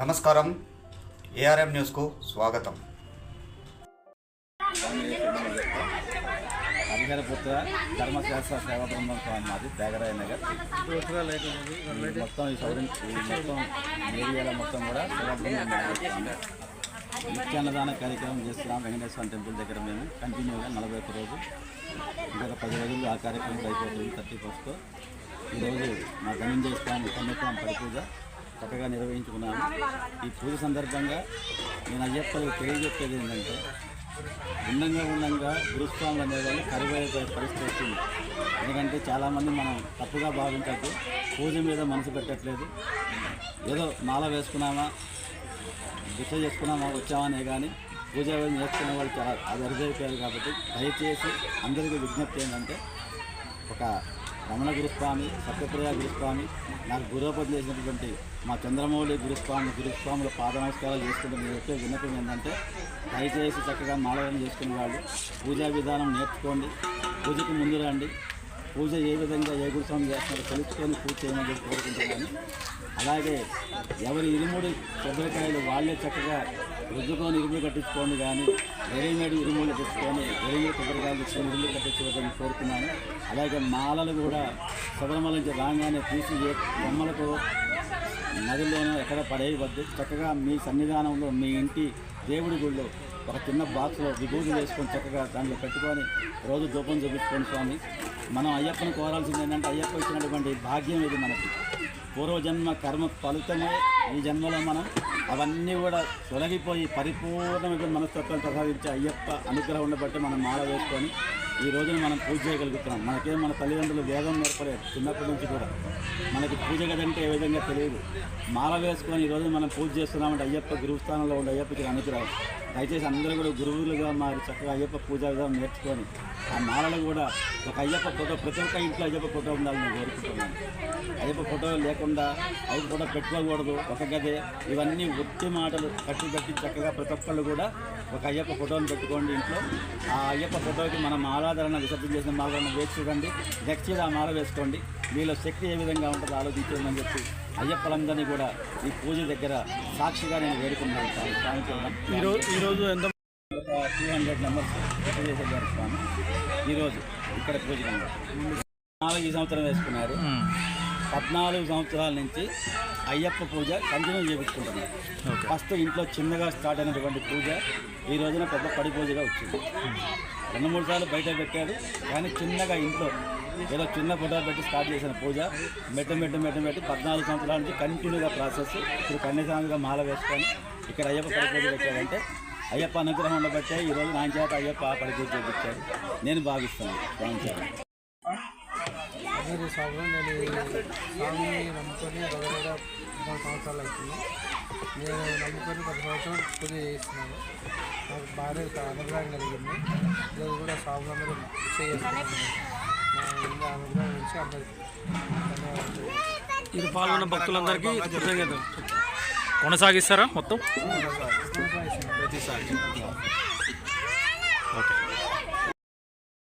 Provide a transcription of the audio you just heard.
నమస్కారం. ఏఆర్ఎం న్యూస్కు స్వాగతం. హరిహరపుత్ర ధర్మశాస్త్ర సేవా బృందం స్వామి మాది నగర్. మొత్తం ఈ సౌరం మొత్తం ఏరియాలో మొత్తం కూడా సేవా బృందం నిత్యాన్నదాన కార్యక్రమం చేస్తున్నాం వెంకటేశ్వర టెంపుల్ దగ్గర మేము. కంటిన్యూగా నలభై ఒక్క రోజు ఇంకొక పది రోజులు ఆ కార్యక్రమం అయిపోతుంది థర్టీ ఫస్ట్తో ఈరోజు మా ధనంజయ స్వామి కన్యస్వామి పరిపూజ. చక్కగా నిర్వహించుకున్నాము ఈ పూజ సందర్భంగా నేను అయ్యప్పలకు తెలియజెప్పేది ఏంటంటే భిన్నంగా ఉండంగా గురుస్వాములు అనేవాళ్ళు కరువైపోయే పరిస్థితి వచ్చింది. ఎందుకంటే చాలామంది మనం తప్పుగా భావించద్దు పూజ మీద మనసు పెట్టట్లేదు. ఏదో మాల వేసుకున్నామా దిశ చేసుకున్నామా వచ్చామనే కానీ పూజ నేర్చుకునే వాళ్ళు చాలా అది అరుదైపోయారు కాబట్టి దయచేసి అందరికీ విజ్ఞప్తి ఏంటంటే ఒక రమణ గురుస్వామి సత్యప్రియ గురుస్వామి నాకు గురోపతి చేసినటువంటి మా చంద్రమౌళి గురుస్వామి గురుస్వాముల పాద నమస్కారాలు చేసుకుంటే మీరు చెప్పే విన్నపం ఏంటంటే దయచేసి చక్కగా మాలయం చేసుకునే వాళ్ళు పూజా విధానం నేర్చుకోండి పూజకు ముందు రండి పూజ ఏ విధంగా ఏ గురుస్వామి చేస్తున్నారో తెలుసుకొని పూజ చేయమని చెప్పి కోరుకుంటున్నాను. అలాగే ఎవరి ఇరుముడి కొబ్బరికాయలు వాళ్ళే చక్కగా రుద్దుకొని ఇరుములు కట్టించుకోండి కానీ రెడీమేడ్ ఇరుములు తెచ్చుకొని రెడీమేడ్ కొబ్బరికాయలు తెచ్చుకొని ఇరుములు కట్టించుకోవద్దని కోరుతున్నాను. అలాగే మాలలు కూడా శబరిమల నుంచి రాగానే తీసి బొమ్మలకు నదిలోనూ ఎక్కడ పడేయవద్దు. చక్కగా మీ సన్నిధానంలో మీ ఇంటి దేవుడి గుళ్ళో ఒక చిన్న బాక్స్లో విభూతి వేసుకొని చక్కగా దాంట్లో పెట్టుకొని రోజు దూపం చూపించుకోండి స్వామి. మనం అయ్యప్పని కోరాల్సింది ఏంటంటే అయ్యప్ప ఇచ్చినటువంటి భాగ్యం ఇది మనకి. పూర్వజన్మ కర్మ ఫలితమే ఈ జన్మలో మనం అవన్నీ కూడా తొలగిపోయి పరిపూర్ణమైన మనస్తత్వం ప్రసాదించే అయ్యప్ప అనుగ్రహం ఉండబట్టి మనం మాల వేసుకొని ఈ రోజున మనం పూజ చేయగలుగుతున్నాం. మనకేం మన తల్లిదండ్రులు వేదం నేర్పలేదు చిన్నప్పటి నుంచి కూడా. మనకి పూజ కదంటే ఏ విధంగా తెలియదు. మాల వేసుకొని ఈ రోజు మనం పూజ చేస్తున్నామంటే అయ్యప్ప గురుస్థానంలో ఉండే అయ్యప్పకి అనుగ్రహం. దయచేసి అందరూ కూడా గురువులుగా మారి చక్కగా అయ్యప్ప పూజా విధానం నేర్చుకొని ఆ మాలలో కూడా ఒక అయ్యప్ప ఫోటో ప్రతి ఒక్క ఇంట్లో అయ్యప్ప ఫోటో ఉండాలని నేను కోరుకుంటున్నాను. అయ్యప్ప ఫోటో లేకుండా అయ్యప్ప ఫోటో పెట్టుకోకూడదు. ఒక గదే. ఇవన్నీ ఒట్టి మాటలు కట్టి కట్టి చక్కగా ప్రతి ఒక్కళ్ళు కూడా ఒక అయ్యప్ప ఫోటోని పెట్టుకోండి ఇంట్లో. ఆ అయ్యప్ప ఫోటోకి మనం మాలాధరణ విసర్జన చేసిన మాలను వేసి చూడండి నెక్స్ట్ ఆ మాల వేసుకోండి మీలో శక్తి ఏ విధంగా ఉంటుందో ఆలోచించండి అని చెప్పి అయ్యప్పలందరినీ కూడా ఈ పూజ దగ్గర సాక్షిగా నేను వేడుకున్నాను స్వామి ఈరోజు ఈరోజు ఎంత టూ హండ్రెడ్ మెంబర్స్ చేశారు స్వామి. ఈరోజు ఇక్కడ పూజ నాలుగు ఈ సంవత్సరం వేసుకున్నారు. పద్నాలుగు సంవత్సరాల నుంచి అయ్యప్ప పూజ కంటిన్యూ చేయించుకుంటున్నారు ఫస్ట్ ఇంట్లో చిన్నగా స్టార్ట్ అయినటువంటి పూజ ఈ రోజున పెద్ద పడి పూజగా వచ్చింది. రెండు మూడు సార్లు బయట పెట్టాడు కానీ చిన్నగా ఇంట్లో ఏదో చిన్న ఫోటో పెట్టి స్టార్ట్ చేసిన పూజ మెట్ట మెట్ట మెట్ట మెట్టి పద్నాలుగు సంవత్సరాల నుంచి కంటిన్యూగా ప్రాసెస్. ఇప్పుడు కన్యాస్వామిగా మాల వేసుకొని ఇక్కడ అయ్యప్ప పడి పూజ పెట్టాడంటే అయ్యప్ప అనుగ్రహం ఉండబట్టే ఈరోజు నా చేత అయ్యప్ప పడి పూజ చేయించాడు నేను భావిస్తాను అదే స్వామి నేను స్వామిని నమ్ముకొని దగ్గర పది సంవత్సరాలు అవుతుంది. నేను నమ్ముకొని పది సంవత్సరాలు పూజ చేస్తున్నాను. నాకు బాగా అనుగ్రహం కలిగింది. ఈరోజు కూడా స్వాములందరూ పూజ చేస్తున్నాను నా అనుగ్రహం నుంచి అందరికీ ధన్యవాదాలు ఇది పాల్గొన్న భక్తులందరికీ కృతజ్ఞతలు. కొనసాగిస్తారా మొత్తం? ప్రతిసారి ఓకే.